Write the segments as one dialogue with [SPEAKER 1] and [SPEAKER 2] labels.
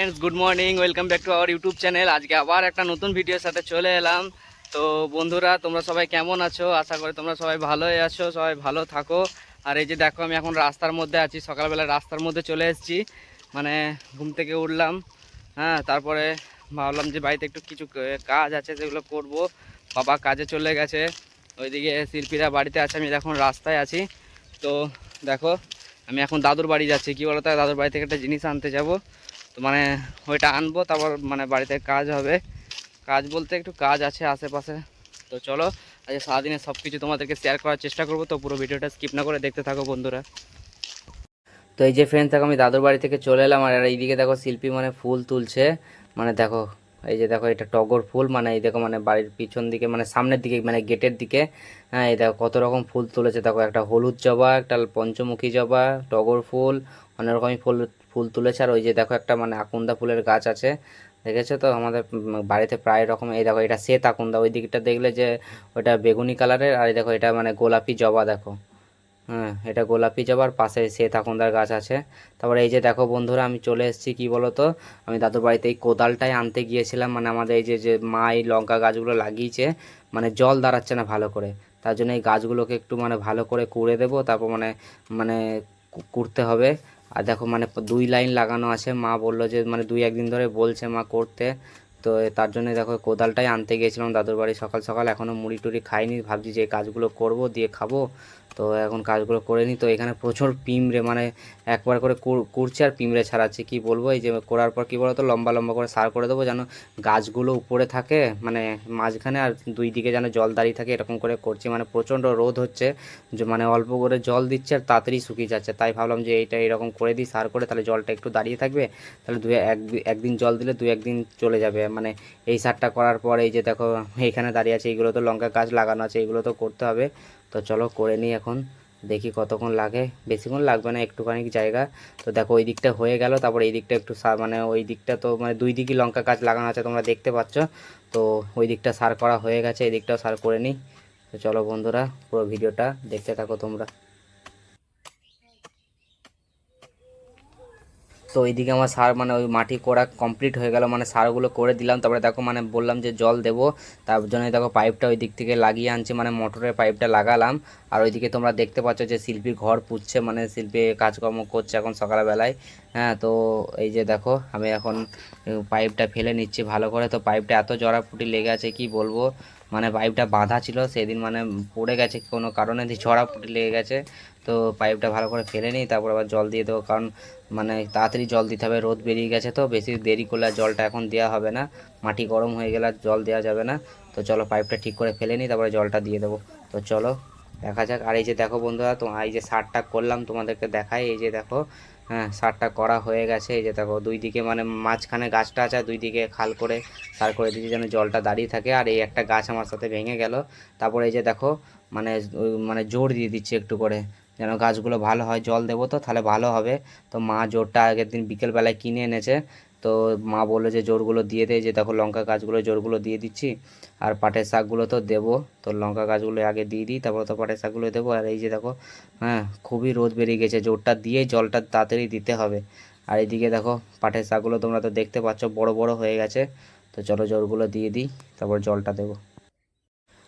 [SPEAKER 1] Friends good morning welcome back to our YouTube channel আজকে আবার একটা নতুন ভিডিওর সাথে চলে এলাম। তো বন্ধুরা, তোমরা সবাই কেমন আছো? আশা করি তোমরা সবাই ভালোই আছো, সবাই ভালো থাকো। আর এই যে দেখো, আমি এখন রাস্তার মধ্যে আছি, সকালবেলা রাস্তার মধ্যে চলে এসেছি। মানে ঘুম থেকে উঠলাম হ্যাঁ তারপরে ভাবলাম যে বাড়িতে একটু কিছু কাজ আছে সেগুলো করব। বাবা কাজে চলে গেছে, ওইদিকে শিল্পীরা বাড়িতে আছে, আমি এখন রাস্তায় আছি। তো দেখো, আমি এখন দাদুর বাড়ি যাচ্ছি। কী বলো বলতো, দাদুর বাড়ি থেকে একটা জিনিস আনতে যাব। তো মানে ওইটা আনব, তারপর মানে বাড়িতে কাজ হবে। কাজ বলতে একটু কাজ আছে আশেপাশে। তো চলো আজ সারাদিনে সব কিছু তোমাদেরকে শেয়ার করার চেষ্টা করব, তো পুরো ভিডিওটা স্কিপ না করে দেখতে থাকো বন্ধুরা। তো এই যে ফ্রেন্ড দেখো আমি দাদুর বাড়ি থেকে চলে এলাম, আর এইদিকে দেখো শিল্পী মানে ফুল তুলছে। মানে দেখো, এই যে দেখো এটা টগর ফুল মানে এই দেখো মানে বাড়ির পিছন দিকে মানে সামনের দিকে মানে গেটের দিকে। হ্যাঁ এই দেখো কত রকম ফুল তুলেছে। দেখো একটা হলুদ জবা, একটা পঞ্চমুখী জবা, টগর ফুল অনেক রকমই ফুল ফুল তুলেছে। আর ওই যে দেখো একটা মানে আকুন্দা ফুলের গাছ আছে, দেখেছ তো? আমাদের বাড়িতে প্রায় রকম এই দেখো এটা শ্বেত আকন্দা। ওই দিকটা দেখলে যে ওটা বেগুনি কালারের আর এই দেখো এটা মানে গোলাপি জবা, দেখো। হ্যাঁ এটা গোলাপি জবার পাশে শ্বেত আকন্দার গাছ আছে। তারপরে এই যে দেখো বন্ধুরা, আমি চলে এসেছি, কি বলো তো আমি দাদুর বাড়িতে এই কোদালটাই আনতে গিয়েছিলাম। মানে আমাদের এই যে যে মা এই লঙ্কা গাছগুলো লাগিয়েছে মানে জল দাঁড়াচ্ছে না ভালো করে। তার জন্য এই গাছগুলোকে একটু মানে ভালো করে কুড়ে দেবো, তারপর মানে মানে কুড়তে হবে। আর দেখো মানে দুই লাইন লাগানো আছে। মা বলল যে মানে দুই একদিন ধরে বলছে মা করতে। তো তার জন্য দেখো কোদালটাই আনতে গিয়েছিলাম দাদুর বাড়ি সকাল সকাল। এখনও মুড়ি টুড়ি খাইনি। ভাবছি যে কাজগুলো করব, দিয়ে খাব। তো এখন কাজগুলো করে নিই। তো এখানে প্রচুর পিমড়ে মানে একবার করে কুড়- কুড়ছে আর পিমড়ে ছাড়াচ্ছে, কি বলব? এই যে করার পর কি বলতো? লম্বা লম্বা করে সার করে দেবো যেন গাছগুলো উপরে থাকে মানে মাঝখানে আর দুই দিকে যেন জল দাঁড়িয়ে থাকে, এরকম করে করছি। মানে প্রচণ্ড রোদ হচ্ছে যে মানে অল্প করে জল দিচ্ছে আর তাড়াতাড়ি শুকিয়ে যাচ্ছে। তাই ভাবলাম যে এইটা এরকম করে দিই, সার করে, তাহলে জলটা একটু দাঁড়িয়ে থাকবে, তাহলে দু এক, একদিন জল দিলে দু একদিন চলে যাবে। মানে এই সারটা করার পর এই যে দেখো এইখানে দাঁড়িয়ে আছে এইগুলো তো লঙ্কা গাছ লাগানো আছে, এগুলো তো করতে হবে। তো চলো করে নিই এখন। দেখি কতক্ষণ লাগে। বেশিক্ষণ লাগবে না, একটুখানি জায়গা। তো দেখো ওই দিকটা হয়ে গেল, তারপর এই দিকটা একটু সার মানে ওই দিকটা তো মানে দুই দিকই লঙ্কা গাছ লাগানো আছে তোমরা দেখতে পাচ্ছ। তো ওই দিকটা সার করা হয়ে গেছে, এই দিকটাও সার করে নিই। তো চলো বন্ধুরা, পুরো ভিডিওটা দেখতে থাকো তোমরা। তো ওইদিকে আমার সার মানে ওই মাটি করা কমপ্লিট হয়ে গেল মানে সারগুলো করে দিলাম। তারপরে দেখো মানে বললাম যে জল দেবো, তার জন্য দেখো পাইপটা ওই দিক থেকে লাগিয়ে আনছি মানে মোটরের পাইপটা লাগালাম। আর ওইদিকে তোমরা দেখতে পাচ্ছ যে শিল্পী ঘর পুচ্ছে মানে শিল্পী কাজকর্ম করছে এখন সকালবেলায়। হ্যাঁ তো এই যে দেখো আমি এখন পাইপটা ফেলে নিচ্ছি ভালো করে। তো পাইপটা এত জড়াফুটি লেগে আছে, কি বলব? মানে পাইপটা বাঁধা ছিল, সেদিন মানে পড়ে গেছে কোনো কারণে জড়াফুটি লেগে গেছে। তো পাইপটা ভালো করে ফেলে নিই, তারপর আবার জল দিয়ে দেবো। কারণ মানে তাড়াতাড়ি জল দিতে হবে, রোদ বেরিয়ে গেছে তো, বেশি দেরি করলে জলটা এখন দেওয়া হবে না। মাটি গরম হয়ে গেলে জল দেওয়া যাবে না। তো চলো পাইপটা ঠিক করে ফেলে নিই, তারপরে জলটা দিয়ে দেবো। তো চলো, দেখা যাক। আর এই যে দেখো বন্ধুরা তো এই যে সারটা করলাম তোমাদেরকে দেখাই। এই যে দেখো হ্যাঁ সারটা করা হয়ে গেছে। এই যে দেখো, দুই দিকে মানে মাঝখানে গাছটা আছে দুই দিকে খাল করে সার করে দিয়েছি যেন জলটা দাঁড়িয়ে থাকে। আর এই একটা গাছ আমার সাথে ভেঙে গেল। তারপরে এই যে দেখো মানে মানে জোর দিয়ে দিচ্ছি একটু করে। যেন গাছগুলো ভালো হয়, জল দেবো তো, তাহলে ভালো হবে। তো মা জোরটা আগের দিন বিকেলবেলায় কিনে এনেছে। তো মা বলল যে জোরগুলো দিয়ে দেয় যে দেখো লঙ্কা গাছগুলো জোরগুলো দিয়ে দিচ্ছি। আর পাটের শাকগুলো তো দেবো। তো লঙ্কা গাছগুলো আগে দিয়ে দিই, তারপর তো পাটের শাকগুলো দেবো। আর এই যে দেখো হ্যাঁ খুবই রোদ বেরিয়ে গেছে। জোরটা দিয়ে জলটা তাড়াতাড়ি দিতে হবে। আর এইদিকে দেখো, পাটের শাকগুলো তোমরা তো দেখতে পাচ্ছ, বড় বড় হয়ে গেছে। তো চলো জোরগুলো দিয়ে দিই, তারপর জলটা দেবো।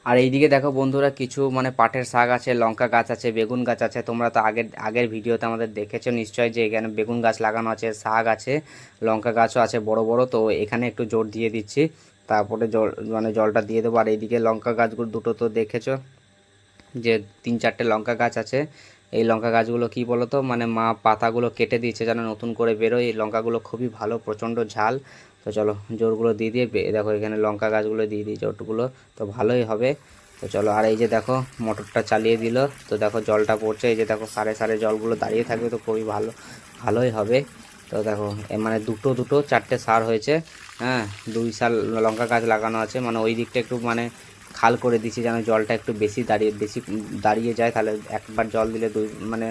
[SPEAKER 1] আর এইদিকে দেখো বন্ধুরা কিছু মানে পাটের শাক আছে, লঙ্কা গাছ আছে, বেগুন গাছ আছে। তোমরা তো আগের আগের ভিডিওতে আমাদের দেখেছ নিশ্চয় যে এখানে বেগুন গাছ লাগানো আছে, শাক আছে, লঙ্কা গাছও আছে বড় বড়। তো এখানে একটু জোর দিয়ে দিচ্ছি। তারপরে জল মানে জলটা দিয়ে দেবো। আর এইদিকে লঙ্কা গাছগুলো দুটো তো দেখেছ যে তিন চারটে লঙ্কা গাছ আছে। এই লঙ্কা গাছগুলো কি বলো তো মানে মা পাতাগুলো কেটে দিয়েছে যেন নতুন করে বেরোয়। এই লঙ্কাগুলো খুবই ভালো, প্রচণ্ড ঝাল। তো চলো জোরগুলো দিয়ে দিয়ে দেখো এখানে লঙ্কা গাছগুলো দিয়ে দিই জোরগুলো তো ভালোই হবে। তো চলো, আর এই যে দেখো, মোটরটা চালিয়ে দিল। তো দেখো জলটা পড়ছে। এই যে দেখো সারে সারে জলগুলো দাঁড়িয়ে থাকবে তো খুবই ভালো, ভালোই হবে। তো দেখো মানে দুটো দুটো চারটে সার হয়েছে। হ্যাঁ দুই সার লঙ্কা গাছ লাগানো আছে। মানে ওই দিকটা একটু মানে খাল করে দিছি যেন জলটা একটু বেশি দাঁড়িয়ে বেশি দাঁড়িয়ে যায়, তাহলে একবার জল দিলে দুই মানে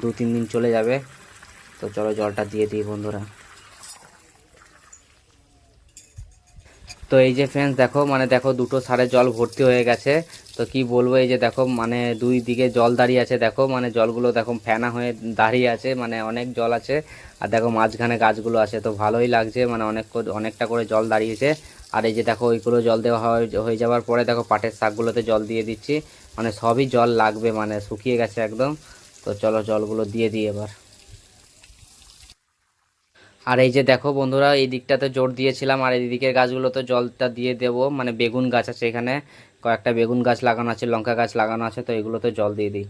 [SPEAKER 1] দু, তিন দিন চলে যাবে। তো চলো জলটা দিয়ে দিই বন্ধুরা। তো এই যে ফ্রেন্ডস দেখো মানে দেখো দুটো সারে জল ভর্তি হয়ে গেছে। তো কি বলব, এই যে দেখো মানে দুই দিকে জল দাঁড়িয়ে আছে, দেখো মানে জলগুলো দেখো ফেনা হয়ে দাঁড়িয়ে আছে মানে অনেক জল আছে। আর দেখো মাঝখানে গাছগুলো আছে, তো ভালোই লাগছে মানে অনেক অনেকটা করে জল দাঁড়িয়েছে। আর এই যে দেখো, ওইগুলো জল দেওয়া হয়- যাওয়ার পরে দেখো পাটের শাকগুলোতে জল দিয়ে দিচ্ছি। মানে সবই জল লাগবে মানে শুকিয়ে গেছে একদম। তো চলো জলগুলো দিয়ে দিই এবার। আর এই যে দেখো বন্ধুরা, এই দিকটাতে জোর দিয়েছিলাম, আর এই দিকের গাছগুলোতে জলটা দিয়ে দেব মানে বেগুন গাছ আছে এখানে। কয়েকটা বেগুন গাছ লাগানো আছে, লঙ্কা গাছ লাগানো আছে, তো এগুলোতে জল দিয়ে দিই।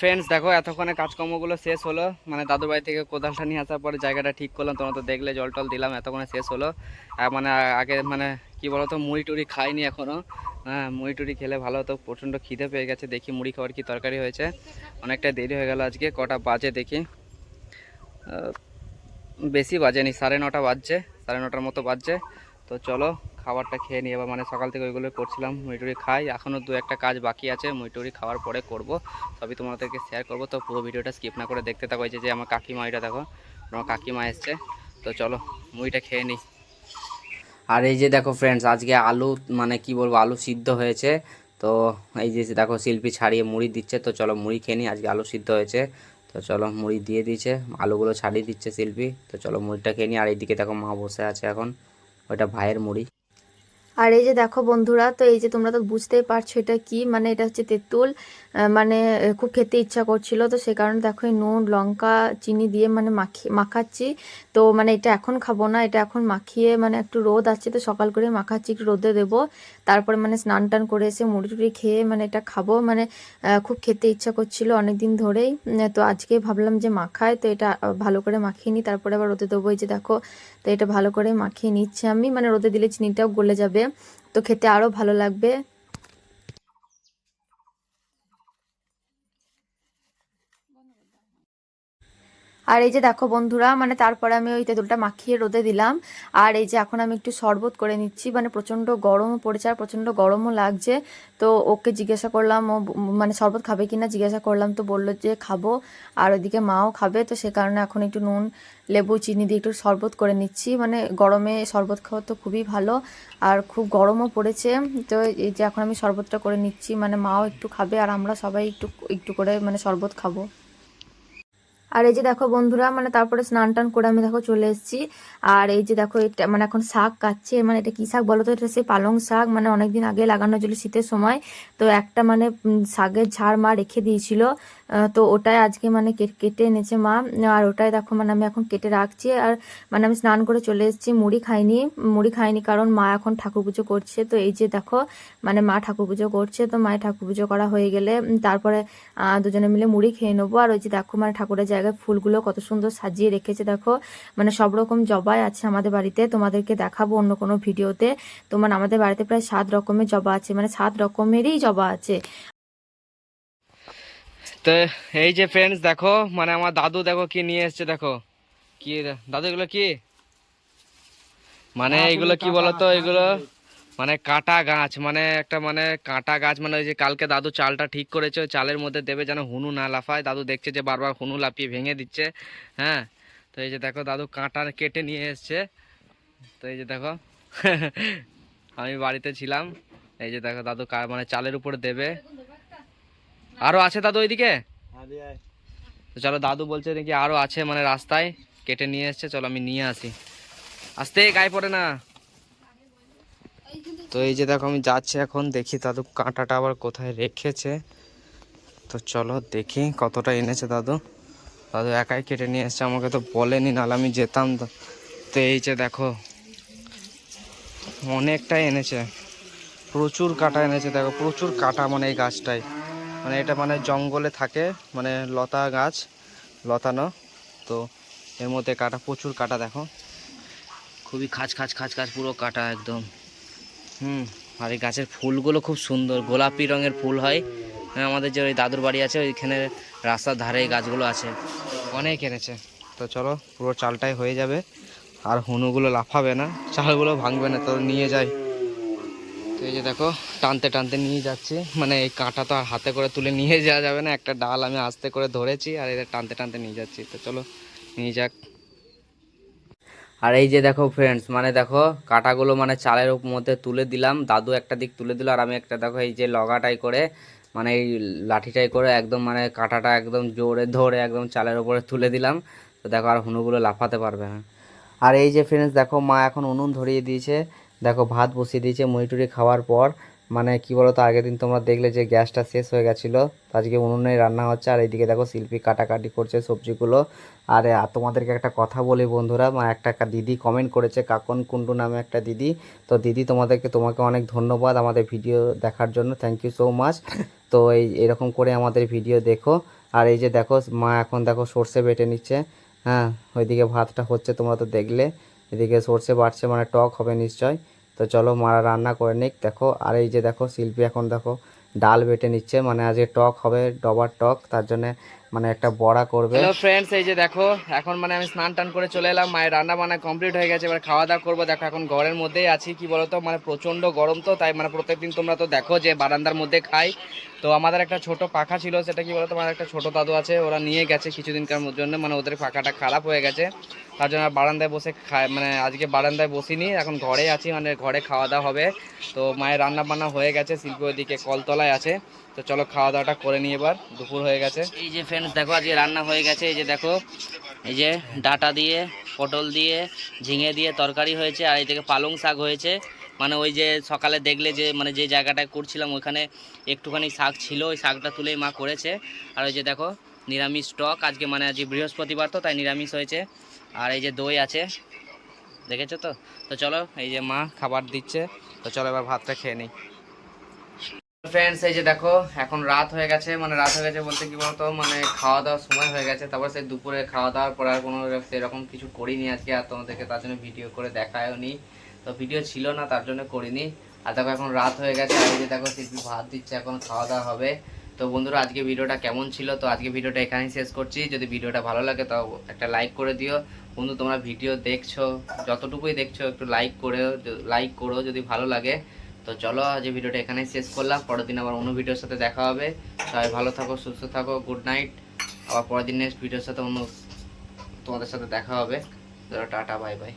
[SPEAKER 1] ফ্রেন্ডস দেখো এতক্ষণে কাজকর্মগুলো শেষ হলো। মানে দাদু বাড়ি থেকে কোদালটা নিয়ে আসার পরে জায়গাটা ঠিক করলাম, তোমরা তো দেখলে জল টল দিলাম, এতক্ষণে শেষ হলো। আর মানে আগে মানে কি বলতো, মুড়ি টুড়ি খাইনি এখনও হ্যাঁ মুড়ি টুড়ি খেলে ভালো হতো, প্রচণ্ড খিদে পেয়ে গেছে, দেখি মুড়ি খাওয়ার কি তরকারি হয়েছে। অনেকটা দেরি হয়ে গেল আজকে, কটা বাজে দেখি। বেশি বাজেনি, সাড়ে নটা বাজছে, সাড়ে নটার মতো বাজছে। তো চলো, খাবারটা খেয়ে নিই। এবার মানে সকাল থেকে ওইগুলো করছিলাম, মুড়িটুড়ি খাই। এখনও দু একটা কাজ বাকি আছে, মুড়িটুড়ি খাওয়ার পরে করব। সবই তোমাদেরকে শেয়ার করব। তো পুরো ভিডিওটা স্কিপ না করে দেখতে থাকো যে আমার কাকিমা, এটা দেখো, আমার কাকিমা এসছে। তো চলো, মুড়িটা খেয়ে নিই। আর এই যে দেখো ফ্রেন্ডস আজকে আলু মানে কি বলব, আলু সিদ্ধ হয়েছে। তো এই যে দেখো শিল্পী ছাড়িয়ে মুড়ি দিচ্ছে। তো চলো, মুড়ি খেয়ে নিই, আজকে আলু সিদ্ধ হয়েছে। তো চলো, মুড়ি দিয়ে দিচ্ছে আলুগুলো ছাড়িয়ে দিচ্ছে শিল্পী। তো চলো, মুড়িটা খেয়ে নিই। আর এইদিকে দেখো মা বসে আছে এখন। ওইটা ভাইয়ের মুড়ি।
[SPEAKER 2] আর এই যে দেখো বন্ধুরা, তো এই যে তোমরা তো বুঝতেই পারছ এটা কি মানে এটা হচ্ছে তেঁতুল। মানে খুব খেতে ইচ্ছা করছিল। তো সে কারণে দেখো, এই নুন, লঙ্কা, চিনি দিয়ে মানে মাখিয়ে মাখাচ্ছি। তো মানে এটা এখন খাব না, এটা এখন মাখিয়ে মানে একটু রোদ আছে তো সকাল করে মাখাচ্ছি, একটু রোদে দেবো। তারপরে মানে স্নান টান করে এসে মুড়ি টুড়ি খেয়ে মানে এটা খাব। মানে খুব খেতে ইচ্ছা করছিল অনেক দিন ধরেই তো আজকে ভাবলাম যে মাখায় তো এটা ভালো করে মাখিয়ে নিই। তারপরে আবার রোদে দেবো, এই যে দেখো, তো এটা ভালো করে মাখিয়ে নিচ্ছি আমি। মানে রোদে দিলে চিনিটাও গলে যাবে। তো খেতে আরও ভালো লাগবে। আর এই যে দেখো বন্ধুরা মানে তারপরে আমি ওই তেঁতুলটা মাখিয়ে রোদে দিলাম। আর এই যে এখন আমি একটু শরবত করে নিচ্ছি মানে প্রচণ্ড গরমও পড়েছে আর প্রচণ্ড গরমও লাগছে। তো ওকে জিজ্ঞাসা করলাম, ও মানে শরবত খাবে কিনা জিজ্ঞাসা করলাম, তো বলল যে খাব। আর ওইদিকে মাও খাবে, তো সে কারণে এখন একটু নুন, লেবু, চিনি দিয়ে একটু শরবত করে নিচ্ছি। মানে গরমে শরবত খাওয়া তো খুবই ভালো, আর খুব গরমও পড়েছে। তো এই যে এখন আমি শরবতটা করে নিচ্ছি মানে মাও একটু খাবে আর আমরা সবাই একটু একটু করে মানে শরবত খাব। আর এই যে দেখো বন্ধুরা মানে তারপরে স্নান টান করে আমি দেখো চলে এসেছি। আর এই যে দেখো এটা মানে এখন শাক কাটছে মানে এটা কি শাক বলো তো? এটা সেই পালং শাক মানে অনেকদিন আগে লাগানো ছিল শীতের সময়। তো একটা মানে শাকের ঝাড় মা রেখে দিয়েছিল। তো ওটাই আজকে মানে কেটে এনেছে মা। আর ওটাই দেখো মানে আমি এখন কেটে রাখছি। আর মানে আমি স্নান করে চলে এসেছি, মুড়ি খাইনি। মুড়ি খাইনি কারণ মা এখন ঠাকুর পুজো করছে। তো এই যে দেখো মানে মা ঠাকুর পুজো করছে। তো মায়ের ঠাকুর পুজো করা হয়ে গেলে তারপরে দুজনে মিলে মুড়ি খেয়ে নেব। আর ওই যে দেখো মানে ঠাকুরের জায়গায় ফুলগুলো কত সুন্দর সাজিয়ে রেখেছে দেখো। মানে সব রকম জবাই আছে আমাদের বাড়িতে তোমাদেরকে দেখাবো অন্য কোনো ভিডিওতে। তো মানে আমাদের বাড়িতে প্রায় সাত রকমের জবা আছে মানে সাত রকমেরই জবা আছে।
[SPEAKER 1] তো এই যে ফ্রেন্ডস দেখো মানে আমার দাদু দেখো কি নিয়ে এসছে দেখো। কি দাদু এগুলো কি? মানে এগুলো কি বলতো এগুলো? মানে কাটা গাছ মানে একটা মানে কাটা গাছ মানে ওই যে কালকে দাদু চালটা ঠিক করেছে ওই চালের মধ্যে দেবে যেন হুনু না লাফায়। দাদু দেখছে যে বারবার হুনু লাফিয়ে ভেঙে দিচ্ছে হ্যাঁ? তো এই যে দেখো দাদু কাঁটা কেটে নিয়ে এসছে। তো এই যে দেখো আমি বাড়িতে ছিলাম। এই যে দেখো দাদু মানে চালের উপরে দেবে। আরও আছে দাদু ওইদিকে? তো চলো দাদু বলছে নাকি আরও আছে মানে রাস্তায়। কেটে নিয়ে এসছে চলো আমি নিয়ে আসি। আসতে গায়ে পড়ে না। তো এই যে দেখো আমি যাচ্ছি এখন, দেখি দাদু কাঁটাটা আবার কোথায় রেখেছে। তো চলো দেখি কতটা এনেছে দাদু। দাদু একাই কেটে নিয়ে এসছে, আমাকে তো বলেনি, নাহলে আমি যেতাম তো। তো এই যে দেখো অনেকটাই এনেছে। প্রচুর কাটা এনেছে, দেখো, প্রচুর কাটা মানে এই গাছটাই। মানে এটা মানে জঙ্গলে থাকে মানে লতা গাছ, লতানো। তো এর মধ্যে কাটা, প্রচুর কাটা দেখো। খুবই খাঁচ খাঁচ খাঁচ খাঁচ পুরো কাটা একদম। হুম আর এই গাছের ফুলগুলো খুব সুন্দর। গোলাপি রঙের ফুল হয়। হ্যাঁ, আমাদের যে ওই দাদুর বাড়ি আছে ওইখানে রাস্তার ধারে এই গাছগুলো আছে। অনেক এনেছে। তো চলো পুরো চালটাই হয়ে যাবে। আর হুনুগুলো লাফাবে না। চালগুলো ভাঙবে না তো নিয়ে যাই। তো এই যে দেখো টানতে টানতে নিয়ে যাচ্ছি। মানে এই কাঁটা তো আর হাতে করে তুলে নিয়ে যাওয়া যাবে না। একটা ডাল আমি আস্তে করে ধরেছি আর এদের টানতে টানতে নিয়ে যাচ্ছি। তো চলো নিয়ে যাক। আর এই যে দেখো ফ্রেন্ডস মানে দেখো কাঁটাগুলো মানে চালের মধ্যে তুলে দিলাম। দাদু একটা দিক তুলে দিল আর আমি একটা দেখো এই যে লগাটাই করে মানে এই লাঠিটাই করে একদম মানে কাঁটাটা একদম জোরে ধরে একদম চালের উপরে তুলে দিলাম। তো দেখো আর হুনুগুলো লাফাতে পারবে না। আর এই যে ফ্রেন্ডস দেখো মা এখন উনুন ধরিয়ে দিয়েছে। দেখো ভাত বসিয়ে দিয়েছে মুড়িটুরি খাওয়ার পর। মানে কি বলতো, আগের দিন তোমরা দেখলে যে গ্যাসটা শেষ হয়ে গেছিল আজকে উনুনে রান্না হচ্ছে। আর এইদিকে দেখো শিল্পী কাটাকাটি করছে সবজিগুলো। আর তোমাদেরকে একটা কথা বলি বন্ধুরা, মা, একটা একটা দিদি কমেন্ট করেছে, কাকন কুন্ডু নামে একটা দিদি। তো দিদি তোমাদেরকে, তোমাকে অনেক ধন্যবাদ আমাদের ভিডিও দেখার জন্য থ্যাংক ইউ সো মাচ তো এই, এরকম করে আমাদের ভিডিও দেখো। আর এই যে দেখো, মা এখন দেখো সর্ষে বেটে নিচ্ছে। হ্যাঁ ওইদিকে ভাতটা হচ্ছে তোমরা তো দেখলে। এদিকে সর্ষে বাড়ছে মানে টক হবে নিশ্চয়। তো চলো মারা রান্না করে নিক। দেখো, আর এই যে দেখো, শিল্পী এখন দেখো, ডাল বেটে নিচ্ছে। মানে আজকে টক হবে, ডবার টক। তার জন্য মানে একটা বড়া করবে। হ্যালো ফ্রেন্ডস এই যে দেখো, এখন মানে আমি স্নান টান করে চলে এলাম, মায়ের রান্না বান্না কমপ্লিট হয়ে গেছে, এবার খাওয়া দাওয়া করব। দেখো এখন ঘরের মধ্যেই আছি, কি বলতো মানে প্রচণ্ড গরম তো, তাই মানে প্রত্যেকদিন তোমরা তো দেখো যে বারান্দার মধ্যে খাই। তো আমাদের একটা ছোট পাখা ছিল, সেটা কি বলতো আমার একটা ছোট দাদু আছে, ওরা নিয়ে গেছে কিছুদিনকার জন্য মানে ওদের পাখাটা খারাপ হয়ে গেছে। তার জন্য বারান্দায় বসে খায় মানে আজকে বারান্দায় বসিনি, এখন ঘরে আছি মানে ঘরে খাওয়া দাওয়া হবে। তো মায়ের রান্না বান্না হয়ে গেছে, শিল্পী ওইদিকে কলতলায় আছে। তো চলো খাওয়া দাওয়াটা করে নিই এবার, দুপুর হয়ে গেছে। এই যে ফ্রেন্ডস দেখো আজকে রান্না হয়ে গেছে, এই যে দেখো, এই যে ডাটা দিয়ে, পটল দিয়ে, ঝিঙে দিয়ে তরকারি হয়েছে, আর এই থেকে পালং শাক হয়েছে। মানে ওই যে সকালে দেখলে যে মানে যে জায়গাটায় করছিলাম, ওখানে একটুখানি শাক ছিল, ওই শাকটা তুলেই মা করেছে। আর ওই যে দেখো, নিরামিষ স্টক আজকে মানে আজকে বৃহস্পতিবার তো, তাই নিরামিষ হয়েছে। আর এই যে দই আছে, দেখেছ তো? তো চলো, এই যে মা খাবার দিচ্ছে, তো চলো এবার ভাতটা খেয়ে নিই। ফ্রেন্ডস এই যে দেখো, এখন রাত হয়ে গেছে। মানে রাত হয়ে গেছে বলতে কি বলতো? মানে খাওয়া দাওয়ার সময় হয়ে গেছে। তারপর সেই দুপুরে খাওয়া দাওয়ার পর আর কোনো সেরকম কিছু করিনি আজকে, আর তোমাদেরকে তার জন্য ভিডিও করে দেখায়ও নি। তো ভিডিও ছিল না, তার জন্য করিনি। আর দেখো, এখন রাত হয়ে গেছে, আর এই যে দেখো, শিল্পী ভাত দিচ্ছে, এখন খাওয়া দাওয়া হবে। তো বন্ধুরা, আজকে ভিডিওটা কেমন ছিল? তো আজকে ভিডিওটা এখানেই শেষ করছি। যদি ভিডিওটা ভালো লাগে, তো একটা লাইক করে দিও। বন্ধু, তোমরা ভিডিও দেখছ, যতটুকুই দেখছ, একটু লাইক করে লাইক করো যদি ভালো লাগে। তো চলো, আজ ভিডিওটা এখানেই শেষ করলাম। পরের দিন আবার অন্য ভিডিওর সাথে দেখা হবে। সবাই ভালো থাকো, সুস্থ থাকো গুড নাইট আবার পরের দিন নেক্সট ভিডিওর সাথে অন্য তোমাদের সাথে দেখা হবে। Tata bye bye